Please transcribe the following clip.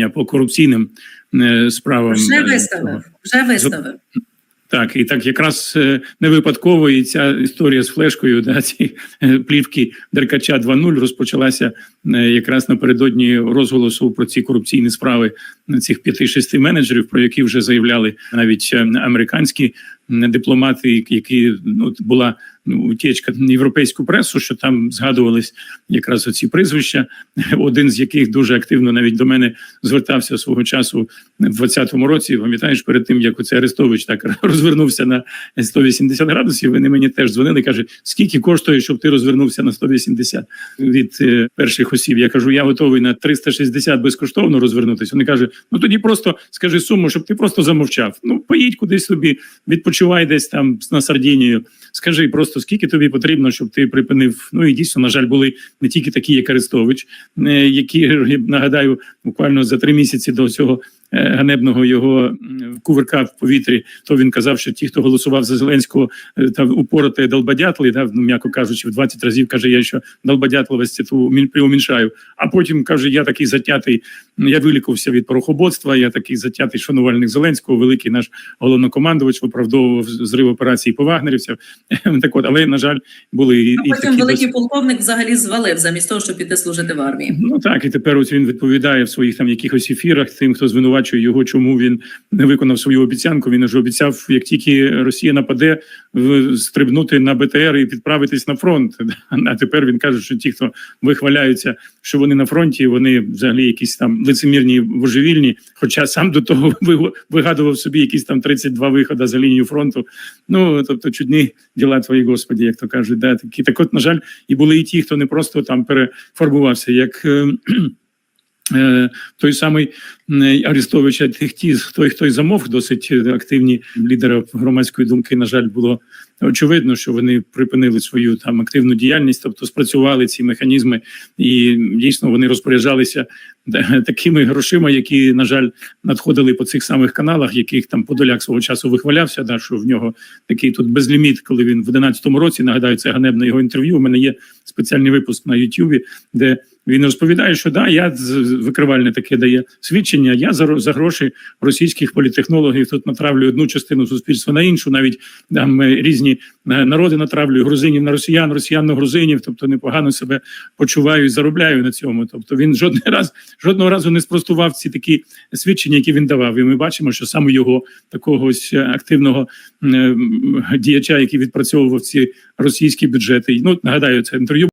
розслідування по корупційним е, справам. Вже е, виставив, вже виставив. Так, і так якраз е, не випадково і ця історія з флешкою, да, ці плівки Деркача 2.0 розпочалася якраз напередодні розголосу про ці корупційні справи цих п'яти-шести менеджерів, про які вже заявляли навіть американські дипломати, які ну була утічка в європейську пресу, що там згадувались якраз оці прізвища, один з яких дуже активно навіть до мене звертався свого часу в 20-му році. Пам'ятаєш, перед тим як оце Арестович так розвернувся на 180 градусів. Вони мені теж дзвонили. каже, скільки коштує, щоб ти розвернувся на 180 від е, перших осіб. Я кажу, я готовий на 360 безкоштовно розвернутися. Вони каже, ну тоді просто скажи суму, щоб ти просто замовчав. Ну поїдь кудись собі, відпочивай десь там на Сардінію. Скажи просто скільки тобі потрібно, щоб ти припинив. Ну і дійсно, на жаль, були не тільки такі, як Арестович, е, які нагадаю, буквально за три місяці до цього ганебного його кувирка в повітрі. То він казав, що ті, хто голосував за Зеленського, е, та упороти долбодятли, да, ну, м'яко кажучи, в 20 разів каже, я що долбодятливості ту умін- приуміншаю. А потім каже, я такий затятий, я вилікувався від порохоботства, я такий затятий шанувальник Зеленського, великий наш головнокомандувач виправдовував зрив операції по вагнерівцям. Так от, але на жаль, були і, А і потім такі великий досить- полковник взагалі звалив замість того, щоб піти служити в армії. Ну так, і тепер ось він відповідає в своїх там якихось ефірах тим, хто звинувачує його, чому він не виконав свою обіцянку. Він вже обіцяв, як тільки Росія нападе, стрибнути на БТР і підправитись на фронт. А тепер він каже, що ті, хто вихваляються, що вони на фронті, вони взагалі якісь там лицемірні божевільні. Хоча сам до того ви- вигадував собі якісь там 32 виходи за лінію фронту. Ну тобто чудні діла твої, господі, як то кажуть, да такі так. От, на жаль, і були і ті, хто не просто там перефарбувався, як. Е, Той самий Арістовича, Арестович, а тих ті, хто й замовк, досить е, активні лідери громадської думки. На жаль, було очевидно, що вони припинили свою там активну діяльність, тобто спрацювали ці механізми, і дійсно вони розпоряджалися такими грошима, які на жаль надходили по цих самих каналах, яких там Подоляк свого часу вихвалявся. Да, що в нього такий тут безліміт, коли він в 11-му році нагадаю, це ганебне його інтерв'ю. У мене є спеціальний випуск на Ютубі, де він розповідає, що да, я викривальне таке дає свідчення. Я за, за гроші російських політехнологів тут натравлю одну частину суспільства на іншу, навіть там е, різні е, народи натравлюю грузинів на росіян, росіян на грузинів, тобто непогано себе почуваю і заробляю на цьому. Тобто він жодний раз жодного разу не спростував ці такі свідчення, які він давав. І ми бачимо, що саме його такого ось е, активного е, діяча, який відпрацьовував ці російські бюджети. Ну нагадаю, це інтерв'ю